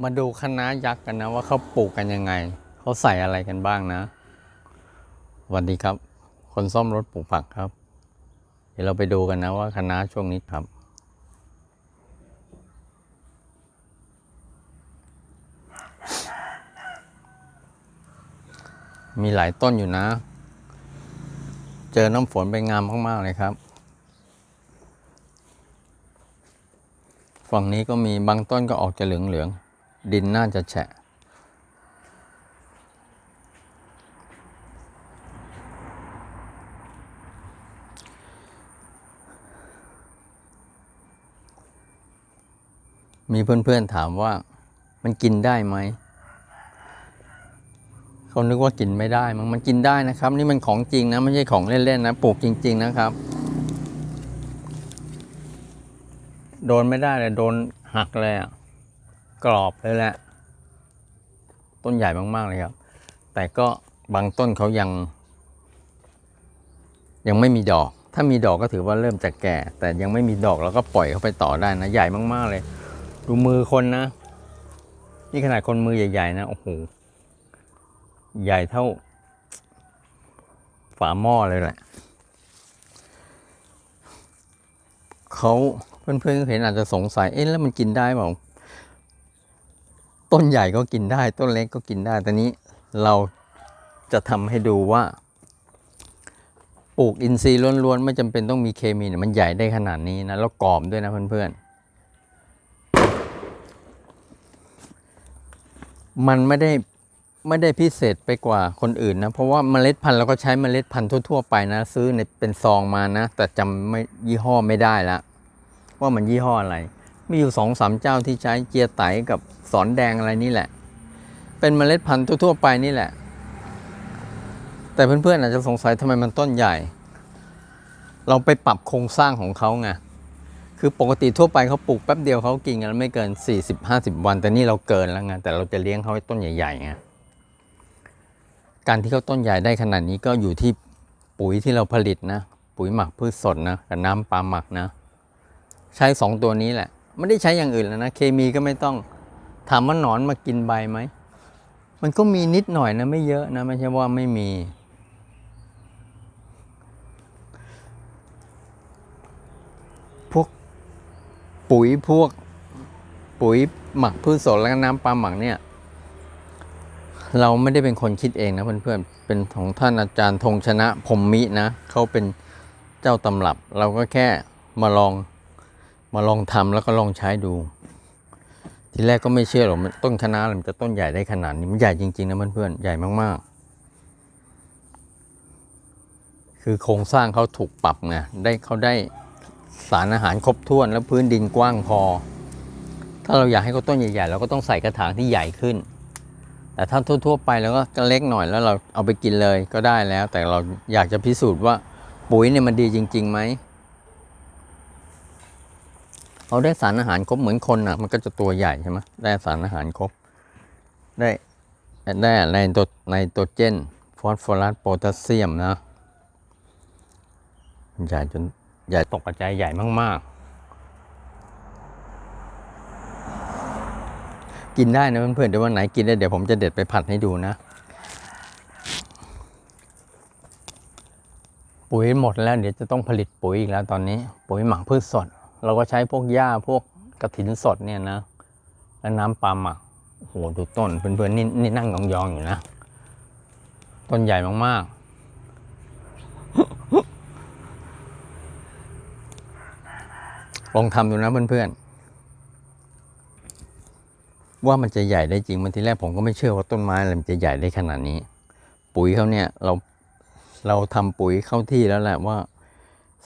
มาดูคณะยักษ์กันนะว่าเขาปลูกกันยังไง เขาใส่อะไรกันบ้างนะสวัสดีครับ คนซ่อมรถปลูกผักครับ เดี๋ยวเราไปดูกันนะว่าคณะช่วงนี้ครับ มีหลายต้นอยู่นะ เจอน้ำฝนไปงามมากๆเลยครับฝั่งนี้ก็มีบางต้นก็ออกจะเหลือง ดินน่าจะแฉะ มีเพื่อนๆถามว่ามันกินได้ไหม เขานึกว่ากินไม่ได้มั้งมันกินได้นะครับ นี่มันของจริงนะ ไม่ใช่ของเล่นๆนะปลูกจริง ๆ นะครับ โดนไม่ได้เลยโดนหักเลยอะ กรอบเลยแหละ ต้นใหญ่มากๆเลยครับ แต่ก็บางต้นเขายัง ยังไม่มีดอก ถ้ามีดอกก็ถือว่าเริ่มจะแก่ แต่ยังไม่มีดอกเราก็ปล่อยเขาไปต่อได้นะ ใหญ่มากๆเลย ดูมือคนนะ นี่ขนาดคนมือใหญ่ ๆ นะโอ้โหใหญ่เท่า ฝาหม้อเลยแหละเขาเพื่อนๆเห็นอาจจะสงสัย เอ๊ะแล้วมันกินได้เปล่า ต้นใหญ่ก็กินได้ ต้นเล็กก็กินได้ต่นี้เราจะทำให้ดูว่าปลูกอินทรีย์ล้วนๆ ไม่จำเป็นต้องมีเคมีเนี่ยมันใหญ่ได้ขนาดนี้นะ แล้วกรอบด้วยนะเพื่อนๆ มันไม่ได้ไม่ได้พิเศษไปกว่าคนอื่นนะ เพราะว่าเมล็ดพันธุ์เราก็ใช้เมล็ดพันธุ์ทั่วๆไปนะ ซื้อในเป็นซองมานะ แต่จำไม่ยี่ห้อไม่ได้ละว่ามันยี่ห้ออะไร มีอยู่สองสามเจ้าที่ใช้เจียไตกับสอนแดงอะไรนี่แหละ เป็นเมล็ดพันธุ์ทั่วๆไปนี่แหละ แต่เพื่อนๆอาจจะสงสัยทำไมมันต้นใหญ่ เราไปปรับโครงสร้างของเขาไงคือปกติทั่วไปเขาปลูกแป๊บเดียวเขากินกันไม่เกิน 40-50 วัน แต่นี่เราเกินแล้วไงแต่เราจะเลี้ยงเขาให้ต้นใหญ่ๆไงการที่เขาต้นใหญ่ได้ขนาดนี้ก็อยู่ที่ปุ๋ยที่เราผลิตนะ ปุ๋ยหมักพืชสดนะกับน้ำปลาหมักนะ ใช้สองตัวนี้แหละ ไม่ได้ใช้อย่างอื่นแล้วนะ เคมีก็ไม่ต้อง ถามว่าหนอนมากินใบไหม มันก็มีนิดหน่อยนะ ไม่เยอะนะ ไม่ใช่ว่าไม่มี พวกปุ๋ยพวกปุ๋ยหมักพืชสดแล้วก็น้ำปลาหมักเนี่ย เราไม่ได้เป็นคนคิดเองนะเพื่อนๆ เป็นของท่านอาจารย์ธงชนะพรหมมินะ เขาเป็นเจ้าตำรับ เราก็แค่มาลอง มาลองทำแล้วก็ลองใช้ดู ทีแรกก็ไม่เชื่อหรอกมันต้นคะน้ามันจะต้นใหญ่ได้ขนาดนี้มันใหญ่จริงๆนะเพื่อนๆใหญ่มากๆ คือโครงสร้างเขาถูกปรับไงได้เขาได้สารอาหารครบถ้วนแล้วพื้นดินกว้างพอ ถ้าเราอยากให้เขาต้นใหญ่ๆเราก็ต้องใส่กระถางที่ใหญ่ขึ้น แต่ถ้าทั่วๆไปแล้วก็เล็กหน่อยแล้วเราเอาไปกินเลยก็ได้แล้ว แต่เราอยากจะพิสูจน์ว่าปุ๋ยเนี่ยมันดีจริงๆไหม เราได้สารอาหารครบเหมือนคนอะ มันก็จะตัวใหญ่ใช่ไหมได้สารอาหารครบ ได้ได้ในตัวในตัวเจนฟอสฟอรัสโพแทสเซียมนะใหญ่จนใหญ่ตกกระจายใหญ่มาก ๆ กินได้นะเพื่อนๆเดี๋ยววันไหนกินได้เดี๋ยวผมจะเด็ดไปผัดให้ดูนะ ปุ๋ยหมดแล้วเดี๋ยวจะต้องผลิตปุ๋ยอีกแล้วตอนนี้ ปุ๋ยหมักพืชสด เราก็ใช้พวกหญ้าพวกกระถินสดเนี่ยนะ แล้วน้ำปลาหมักโอ้โหดูต้นเพื่อนๆนี่นี่นั่งยองๆอยู่นะ ต้นใหญ่มากๆ ลองทำดูนะเพื่อนๆ ว่ามันจะใหญ่ได้จริงมันทีแรกผมก็ไม่เชื่อว่าต้นไม้อะไรมันจะใหญ่ได้ขนาดนี้ ปุ๋ยเขาเนี่ยเราเราทำปุ๋ยเข้าที่แล้วแหละว่า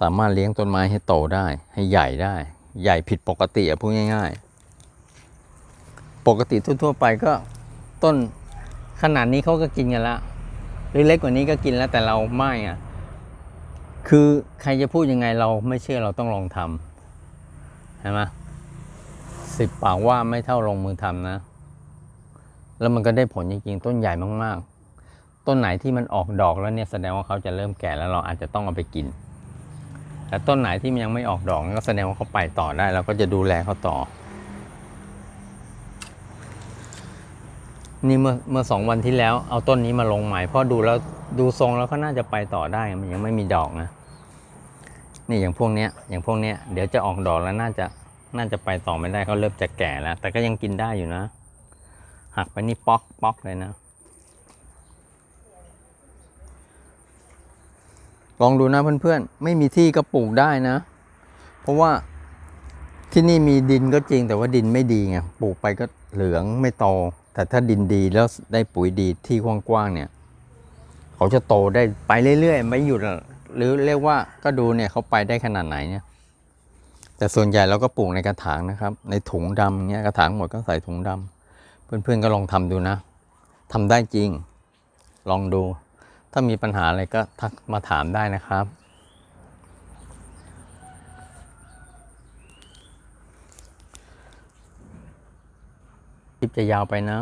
สามารถเลี้ยงต้นไม้ให้โตได้ ให้ใหญ่ได้ ใหญ่ผิดปกติอะพูดง่าย ๆ ปกติทั่วๆไปก็ต้นขนาดนี้เขาก็กินกันละหรือเล็กกว่านี้ก็กินแล้วแต่เราไม่อะคือใครจะพูดยังไงเราไม่เชื่อเราต้องลองทำใช่ไหมสิบปากว่าไม่เท่าลงมือทำนะ แล้วมันก็ได้ผลจริงๆต้นใหญ่มากๆ ต้นไหนที่มันออกดอกแล้วเนี่ยแสดงว่าเขาจะเริ่มแก่แล้วเราอาจจะต้องเอาไปกิน แต่ต้นไหนที่มันยังไม่ออกดอกก็แสดงว่าเขาไปต่อได้เราก็จะดูแลเขาต่อ นี่เมื่อเมื่อสองวันที่แล้วเอาต้นนี้มาลงใหม่เพราะดูแล้วดูทรงแล้วก็น่าจะไปต่อได้มันยังไม่มีดอกนะนี่อย่างพวกเนี้ยอย่างพวกเนี้ยเดี๋ยวจะออกดอกแล้วน่าจะน่าจะไปต่อไม่ได้เขาเริ่มจะแก่แล้ว แต่ก็ยังกินได้อยู่นะ หักไปนี่ป๊อกป๊อกเลยนะ ลองดูนะเพื่อนๆ ไม่มีที่ก็ปลูกได้นะ เพราะว่าที่นี่มีดินก็จริงแต่ว่าดินไม่ดีไงปลูกไปก็เหลืองไม่โต แต่ถ้าดินดีแล้วได้ปุ๋ยดีที่กว้างๆเนี่ย เขาจะโตได้ไปเรื่อยๆ ไม่หยุดหรือเรียกว่าก็ดูเนี่ยเขาไปได้ขนาดไหนเนี่ย แต่ส่วนใหญ่เราก็ปลูกในกระถางนะครับ ในถุงดำเนี่ยกระถางหมดก็ใส่ถุงดำเพื่อนๆก็ลองทำดูนะทำได้จริง ลองดู ถ้ามีปัญหาอะไรก็ทักมาถามได้นะครับ คลิปจะยาวไปนะ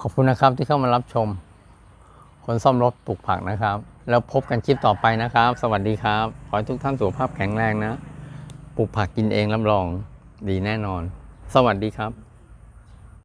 ขอบคุณนะครับที่เข้ามารับชม คนซ่อมรถปลูกผักนะครับ แล้วพบกันคลิปต่อไปนะครับ สวัสดีครับ ขอให้ทุกท่านสุขภาพแข็งแรงนะ ปลูกผักกินเองรับรองดีแน่นอน สวัสดีครับ